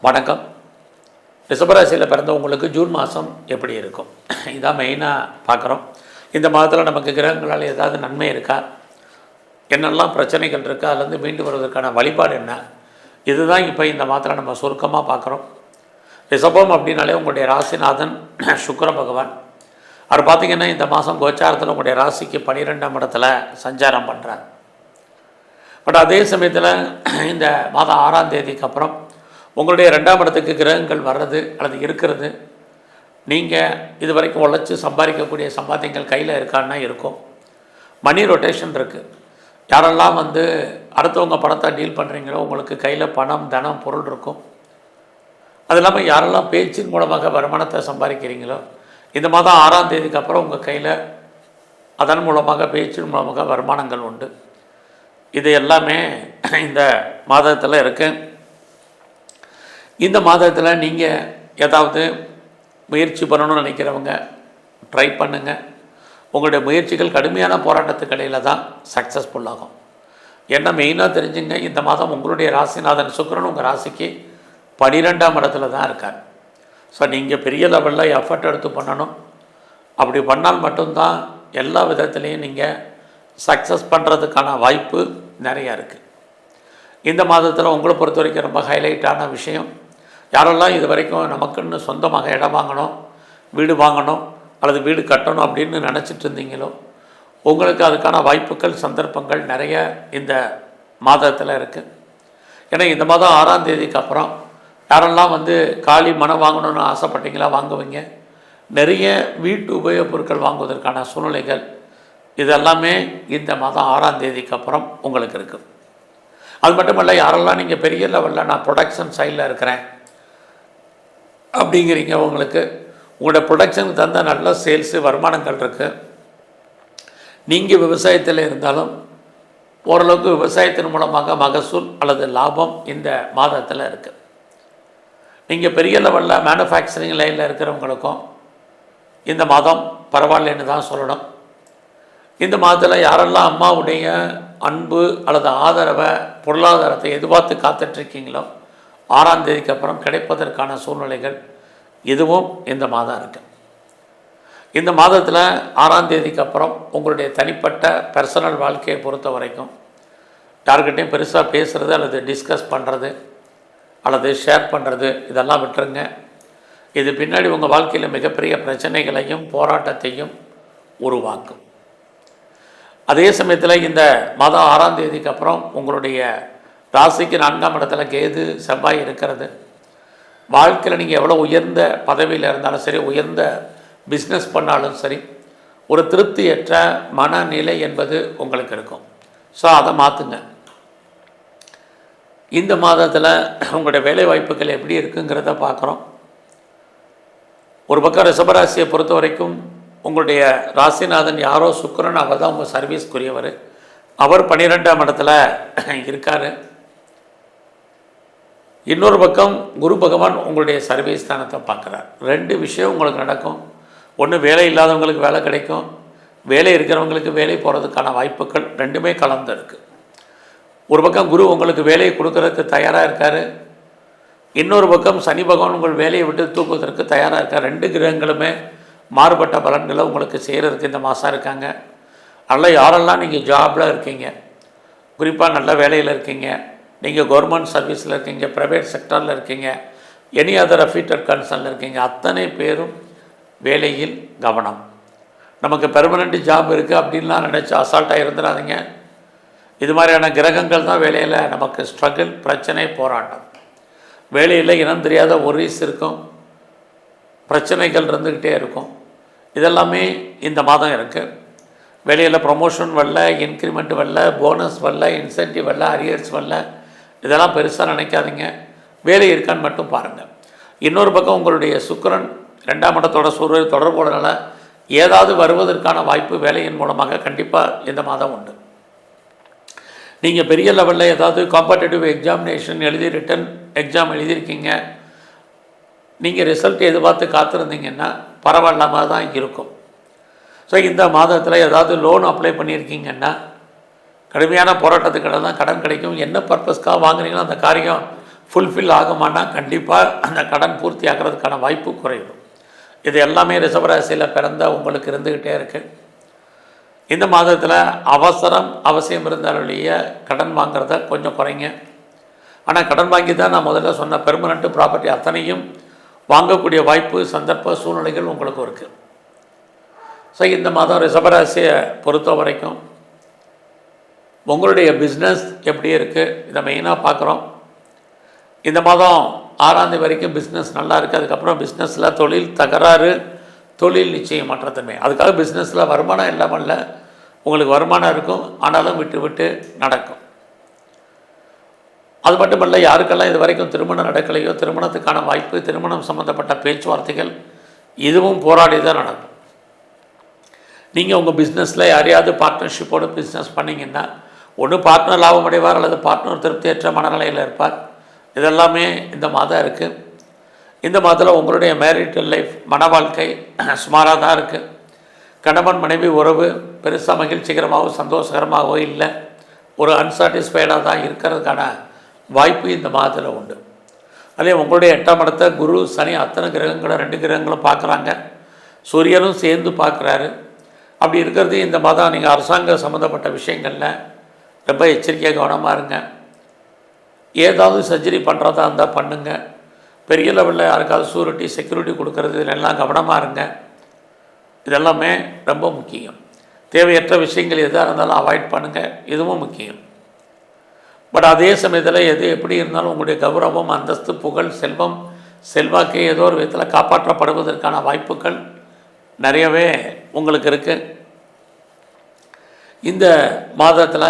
வணக்கம். ரிஷபராசியில் பிறந்தவங்களுக்கு ஜூன் மாதம் எப்படி இருக்கும்? இதான் மெயினாக பார்க்குறோம். இந்த மாதத்தில் நமக்கு கிரகங்களால் ஏதாவது நன்மை இருக்கா? என்னெல்லாம் பிரச்சனைகள் இருக்கா? அதுலேருந்து மீண்டு வருவதற்கான வழிபாடு என்ன? இதுதான் இப்போ இந்த மாதத்தில் நம்ம சுருக்கமாக பார்க்குறோம். ரிஷபம் அப்படின்னாலே உங்களுடைய ராசிநாதன் சுக்கர பகவான். அவர் பார்த்திங்கன்னா இந்த மாதம் கோச்சாரத்தில் உங்களுடைய ராசிக்கு பன்னிரெண்டாம் இடத்துல சஞ்சாரம் பண்ணுறார் பட் அதே சமயத்தில் இந்த மாதம் ஆறாம் தேதிக்கு அப்புறம் உங்களுடைய ரெண்டாம் இடத்துக்கு கிரகங்கள் வர்றது அல்லது இருக்கிறது நீங்கள் இது வரைக்கும் உழைச்சி சம்பாதிக்கக்கூடிய சம்பாத்தியங்கள் கையில் இருக்கான்னா இருக்கும். மணி ரொட்டேஷன் இருக்குது யாரெல்லாம் வந்து அடுத்தவங்க பணத்தை டீல் பண்ணுறீங்களோ உங்களுக்கு கையில் பணம் தனம் பொருள் இருக்கும். அது இல்லாமல் யாரெல்லாம் பேச்சின் மூலமாக வருமானத்தை சம்பாதிக்கிறீங்களோ இந்த மாதம் ஆறாம் தேதிக்கு அப்புறம் உங்கள் கையில் அதன் மூலமாக பேச்சின் மூலமாக வருமானங்கள் உண்டு. இது எல்லாமே இந்த மாதத்தில் இருக்குது இந்த மாதத்தில் நீங்கள் ஏதாவது முயற்சி பண்ணணும்னு நினைக்கிறவங்க ட்ரை பண்ணுங்கள் உங்களுடைய முயற்சிகள் கடுமையான போராட்டத்துக்கடையில் தான் சக்ஸஸ்ஃபுல்லாகும் என்ன மெயினாக தெரிஞ்சுங்க இந்த மாதம் உங்களுடைய ராசிநாதன் சுக்கரன் உங்கள் ராசிக்கு பனிரெண்டாம் இடத்துல தான் இருக்கார். ஸோ நீங்கள் பெரிய லெவலில் எஃபர்ட் எடுத்து பண்ணணும். அப்படி பண்ணால் மட்டும்தான் எல்லா விதத்துலேயும் நீங்கள் சக்ஸஸ் பண்ணுறதுக்கான வாய்ப்பு நிறையா இருக்குது இந்த மாதத்தில் உங்களை பொறுத்த வரைக்கும் ரொம்ப ஹைலைட்டான விஷயம் யாரெல்லாம் இது வரைக்கும் நமக்குன்னு சொந்தமாக இடம் வாங்கணும் வீடு வாங்கணும் அல்லது வீடு கட்டணும் அப்படின்னு நினச்சிட்டு இருந்தீங்களோ உங்களுக்கு அதுக்கான வாய்ப்புகள் சந்தர்ப்பங்கள் நிறைய இந்த மாதத்தில் இருக்குது ஏன்னா இந்த மாதம் ஆறாம் தேதிக்கு அப்புறம் யாரெல்லாம் வந்து காலி மனம் வாங்கணும்னு ஆசைப்பட்டீங்களா வாங்குவீங்க. நிறைய வீட்டு உபயோகப் பொருட்கள் வாங்குவதற்கான சூழ்நிலைகள். இதெல்லாமே இந்த மாதம் ஆறாம் தேதிக்கு அப்புறம் உங்களுக்கு இருக்குது அது மட்டும் இல்லை யாரெல்லாம் நீங்கள் பெரிய லெவலில் நான் ப்ரொடக்ஷன் சைடில் இருக்கிறேன் அப்படிங்கிறீங்க உங்களுக்கு. உங்களோட ப்ரொடக்ஷனுக்கு தந்த நல்ல சேல்ஸு வருமானங்கள் இருக்குது நீங்கள் விவசாயத்தில் இருந்தாலும் ஓரளவுக்கு விவசாயத்தின் மூலமாக மகசூல் அல்லது லாபம் இந்த மாதத்தில் இருக்குது நீங்கள் பெரிய லெவலில் மேனுஃபேக்சரிங் லைனில் இருக்கிறவங்களுக்கும் இந்த மாதம் பரவாயில்லைன்னு தான் சொல்லணும். இந்த மாதத்தில் யாரெல்லாம் அம்மாவுடைய அன்பு அல்லது ஆதரவை பொருளாதாரத்தை எதிர்பார்த்து காத்துட்ருக்கீங்களோ ஆறாம் தேதிக்கு அப்புறம் கிடைப்பதற்கான சூழ்நிலைகள் இதுவும் இந்த மாதம் இருக்குது இந்த மாதத்தில் ஆறாம் தேதிக்கு அப்புறம் உங்களுடைய தனிப்பட்ட பர்சனல் வாழ்க்கையை பொறுத்த வரைக்கும் யார்கிட்டையும் பெருசாக பேசுகிறது அல்லது டிஸ்கஸ் பண்ணுறது அல்லது ஷேர் பண்ணுறது இதெல்லாம் விட்டுருங்க. இது பின்னாடி உங்கள் வாழ்க்கையில் மிகப்பெரிய பிரச்சனைகளையும் போராட்டத்தையும் உருவாக்கும். அதே சமயத்தில் இந்த மாதம் ஆறாம் தேதிக்கு அப்புறம் உங்களுடைய ராசிக்கு நான்காம் இடத்துல கேது செவ்வாய் இருக்கிறது. வாழ்க்கையில் நீங்கள் எவ்வளோ உயர்ந்த பதவியில் இருந்தாலும் சரி உயர்ந்த பிஸ்னஸ் பண்ணாலும் சரி ஒரு திருப்தியற்ற மனநிலை என்பது உங்களுக்கு இருக்கும். ஸோ அதை மாற்றுங்க இந்த மாதத்தில் உங்களுடைய வேலை வாய்ப்புகள் எப்படி இருக்குங்கிறத பார்க்குறோம். ஒரு பக்கம் ரிஷபராசியை பொறுத்த வரைக்கும் உங்களுடைய ராசிநாதன் யாரோ சுக்கரன் அவர் தான் உங்கள் சர்வீஸ்க்குரியவர். அவர் பன்னிரெண்டாம் இடத்துல இருக்கார். இன்னொரு பக்கம் குரு பகவான் உங்களுடைய சர்வீஸ் ஸ்தானத்தை பார்க்குறார். ரெண்டு விஷயம் உங்களுக்கு நடக்கும். ஒன்று வேலை இல்லாதவங்களுக்கு வேலை கிடைக்கும். வேலை இருக்கிறவங்களுக்கு வேலை போகிறதுக்கான வாய்ப்புகள் ரெண்டுமே கலந்து இருக்குது ஒரு பக்கம் குரு உங்களுக்கு வேலையை கொடுக்கறதுக்கு தயாராக இருக்கார். இன்னொரு பக்கம் சனி பகவான் உங்கள் வேலையை விட்டு தூக்குவதற்கு தயாராக இருக்கார். ரெண்டு கிரகங்களுமே மாறுபட்ட பலன்களை உங்களுக்கு செய்கிறதுக்கு இந்த மாதம் இருக்காங்க. அதனால் யாரெல்லாம் நீங்கள் ஜாபில் இருக்கீங்க குறிப்பாக நல்ல வேலையில் இருக்கீங்க நீங்கள் கவர்மெண்ட் சர்வீஸில் இருக்கீங்க ப்ரைவேட் செக்டரில் இருக்கீங்க எனி அதர் அஃபீட்டட் கன்சர்னில் இருக்கீங்க அத்தனை பேரும் வேலையில் கவனம். நமக்கு பெர்மனண்ட் ஜாப் இருக்குது அப்படின்லாம் நினச்சி அசால்ட்டாக இருந்துடாதீங்க இது மாதிரியான கிரகங்கள் தான் வேலையில் நமக்கு ஸ்ட்ரகிள் பிரச்சனை போராட்டம். வேலையில் இனம் தெரியாத ஒரிஸ் இருக்கும் பிரச்சனைகள் இருந்துக்கிட்டே இருக்கும். இதெல்லாமே இந்த மாதம் இருக்குது வெளியில் ப்ரொமோஷன் வரல இன்க்ரிமெண்ட் வரல போனஸ் வரல இன்சென்டிவ் வரல அரியர்ஸ் வரல. இதெல்லாம் பெருசாக நினைக்காதீங்க. வேலை இருக்கான்னு மட்டும் பாருங்கள் இன்னொரு பக்கம் உங்களுடைய சுக்கிரன் ரெண்டாம் இடத்தோட சூரியன் தொடர்புடனால ஏதாவது வருவதற்கான வாய்ப்பு வேலையின் மூலமாக கண்டிப்பாக இந்த மாதம் உண்டு. நீங்கள் பெரிய லெவலில் ஏதாவது காம்படேட்டிவ் எக்ஸாமினேஷன் எழுதி ரிட்டன் எக்ஸாம் எழுதியிருக்கீங்க. நீங்கள் ரிசல்ட் எதிர்பார்த்து காத்திருந்தீங்கன்னா பரவாயில்லாமல் தான் இருக்கும். ஸோ இந்த மாதத்தில் ஏதாவது லோன் அப்ளை பண்ணியிருக்கீங்கன்னா கடுமையான போராட்டத்துக்கு தான் கடன் கிடைக்கும். என்ன பர்பஸ்க்காக வாங்குறீங்களோ அந்த காரியம் ஃபுல்ஃபில் ஆகுமானா கண்டிப்பாக அந்த கடன் பூர்த்தி ஆகிறதுக்கான வாய்ப்பு குறையும். இது எல்லாமே ரிசவராசியில் பிறந்த உங்களுக்கு இருந்துக்கிட்டே இருக்குது இந்த மாதத்தில் அவசரம் அவசியம் இருந்தாலுடைய கடன் வாங்குறத கொஞ்சம் குறைங்க. ஆனால் கடன் வாங்கி தான் நான் முதல்ல சொன்ன பெர்மனண்ட்டு ப்ராப்பர்ட்டி அத்தனையும் வாங்கக்கூடிய வாய்ப்பு சந்தர்ப்ப சூழ்நிலைகள் உங்களுக்கும் இருக்குது ஸோ இந்த மாதம் ரிசபராசியை பொறுத்த வரைக்கும் உங்களுடைய பிஸ்னஸ் எப்படி இருக்குது இதை மெயினாக பார்க்குறோம். இந்த மாதம் ஆறாந்தேதி வரைக்கும் பிஸ்னஸ் நல்லா இருக்குது அதுக்கப்புறம் பிஸ்னஸில் தொழில் தகராறு தொழில் நிச்சயமற்றத்தன்மை அதுக்காக பிஸ்னஸில் வருமானம் இல்லாமல் இல்லை. உங்களுக்கு வருமானம் இருக்கும். ஆனாலும் விட்டு விட்டு நடக்கும். அது மட்டுமல்ல யாருக்கெல்லாம் இது வரைக்கும் திருமணம் நடக்கலையோ திருமணத்துக்கான வாய்ப்பு திருமணம் சம்மந்தப்பட்ட பேச்சுவார்த்தைகள் இதுவும் போராடி தான் நடக்கும். நீங்கள் உங்கள் பிஸ்னஸில் யாரையாவது பார்ட்னர்ஷிப்போடு பிஸ்னஸ் பண்ணிங்கன்னா ஒன்று பார்ட்னர் லாபம் அடைவார் அல்லது பார்ட்னர் திருப்தியற்ற மனநிலையில் இருப்பார். இதெல்லாமே இந்த மாதம் இருக்குது இந்த மாதத்தில் உங்களுடைய மேரிட்டல் லைஃப் மன வாழ்க்கை சுமாராக தான் இருக்குது கணவன் மனைவி உறவு பெருசாக மகிழ்ச்சிகரமாகவோ சந்தோஷகரமாகவோ இல்லை. ஒரு அன்சாட்டிஸ்ஃபைடாக தான் இருக்கிறதுக்கான வாய்ப்பு இந்த மாதத்தில் உண்டு. அதே உங்களுடைய எட்டாம் இடத்தை குரு சனி அத்தனை கிரகங்களும் ரெண்டு கிரகங்களும் பார்க்குறாங்க சூரியனும் சேர்ந்து பார்க்குறாரு அப்படி இருக்கிறது இந்த மாதம் நீங்கள் அரசாங்க சம்மந்தப்பட்ட விஷயங்களில் ரொம்ப எச்சரிக்கையாக கவனமாக இருங்க. ஏதாவது சர்ஜரி பண்ணுறதா இருந்தால் பண்ணுங்கள் பெரிய லெவலில் யாருக்காவது சூரிட்டி செக்யூரிட்டி கொடுக்கறது இதெல்லாம் கவனமாக இருங்க. இதெல்லாமே ரொம்ப முக்கியம். தேவையற்ற விஷயங்கள் எதாக இருந்தாலும் அவாய்ட் பண்ணுங்கள் இதுவும் முக்கியம். பட் அதே சமயத்தில் எது எப்படி இருந்தாலும் உங்களுடைய கௌரவம் அந்தஸ்து புகழ் செல்வம் செல்வாக்கு ஏதோ ஒரு விதத்தில் காப்பாற்றப்படுவதற்கான வாய்ப்புகள் நிறையவே உங்களுக்கு இருக்குது இந்த மாதத்தில்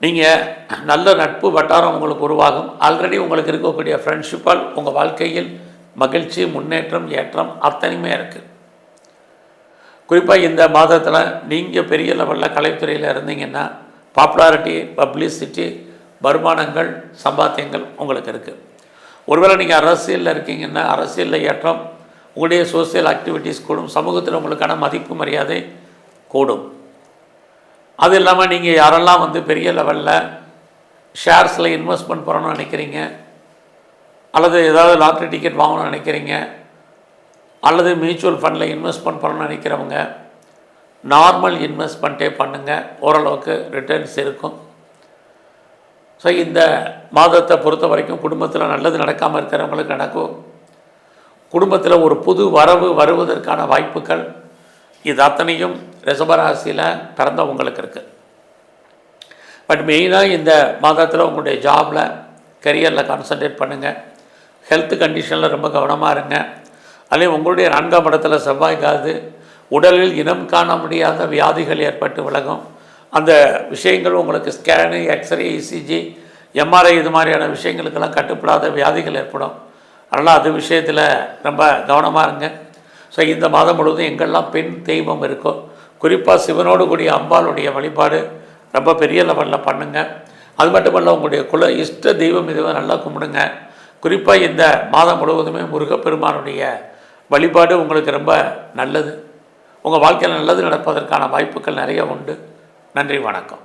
நீங்கள் நல்ல நட்பு வட்டாரம் உங்களுக்கு உருவாகும். ஆல்ரெடி உங்களுக்கு இருக்கக்கூடிய ஃப்ரெண்ட்ஷிப்பால் உங்கள் வாழ்க்கையில் மகிழ்ச்சி முன்னேற்றம் ஏற்றம் அத்தனையுமே இருக்குது குறிப்பாக இந்த மாதத்தில் நீங்கள் பெரிய லெவலில் கலைத்துறையில் இருந்தீங்கன்னா பாப்புலாரிட்டி பப்ளிசிட்டி வருமானங்கள் சம்பாத்தியங்கள் உங்களுக்கு இருக்குது ஒருவேளை நீங்கள் அரசியலில் இருக்கீங்கன்னா அரசியலில் ஏற்றம் உங்களுடைய சோசியல் ஆக்டிவிட்டீஸ் கூடும் சமூகத்தில் உங்களுக்கான மதிப்பு மரியாதை கூடும். அது இல்லாமல் நீங்கள் யாரெல்லாம் வந்து பெரிய லெவலில் ஷேர்ஸில் இன்வெஸ்ட்மெண்ட் பண்ணணும்னு நினைக்கிறீங்க? அல்லது ஏதாவது லாட்ரி டிக்கெட் வாங்கணும்னு நினைக்கிறீங்க? அல்லது மியூச்சுவல் ஃபண்டில் இன்வெஸ்ட்மெண்ட் பண்ணணும்னு நினைக்கிறவங்க நார்மல் இன்வெஸ்ட்மெண்ட்டே பண்ணுங்கள் ஓரளவுக்கு ரிட்டர்ன்ஸ் இருக்கும். ஸோ இந்த மாதத்தை பொறுத்த வரைக்கும் குடும்பத்தில் நல்லது நடக்காமல் இருக்கிறவங்களுக்கு நடக்கும். குடும்பத்தில் ஒரு புது வரவு வருவதற்கான வாய்ப்புகள் இது அத்தனையும் ரிசபராசியில் பிறந்தவங்களுக்கு இருக்குது பட் மெயினாக இந்த மாதத்தில் உங்களுடைய ஜாபில் கரியரில் கான்சன்ட்ரேட் பண்ணுங்கள் ஹெல்த் கண்டிஷனில் ரொம்ப கவனமாக இருங்க. அதே உங்களுடைய நான்காம் இடத்துல செவ்வாய்க்காது உடலில் இனம் காண முடியாத வியாதிகள் ஏற்பட்டு விலகும். அந்த விஷயங்கள் உங்களுக்கு ஸ்கேனு எக்ஸ்ரே இசிஜி எம்ஆர்ஐ இது மாதிரியான விஷயங்களுக்கெல்லாம் கட்டுப்படாத வியாதிகள் ஏற்படும். அதனால் அது விஷயத்தில் ரொம்ப கவனமாக இருங்க. ஸோ இந்த மாதம் முழுவதும் எங்கெல்லாம் பெண் தெய்வம் இருக்கோ குறிப்பாக சிவனோடு கூடிய அம்பாளுடைய வழிபாடு ரொம்ப பெரிய லெவலில் பண்ணுங்கள் அது மட்டுமல்ல உங்களுடைய குல இஷ்ட தெய்வம் இதுவும் நல்லா கும்பிடுங்க. குறிப்பாக இந்த மாதம் முழுவதுமே முருகப்பெருமானுடைய வழிபாடு உங்களுக்கு ரொம்ப நல்லது. உங்கள் வாழ்க்கையில் நல்லது நடப்பதற்கான வாய்ப்புகள் நிறைய உண்டு. நன்றி வணக்கம்.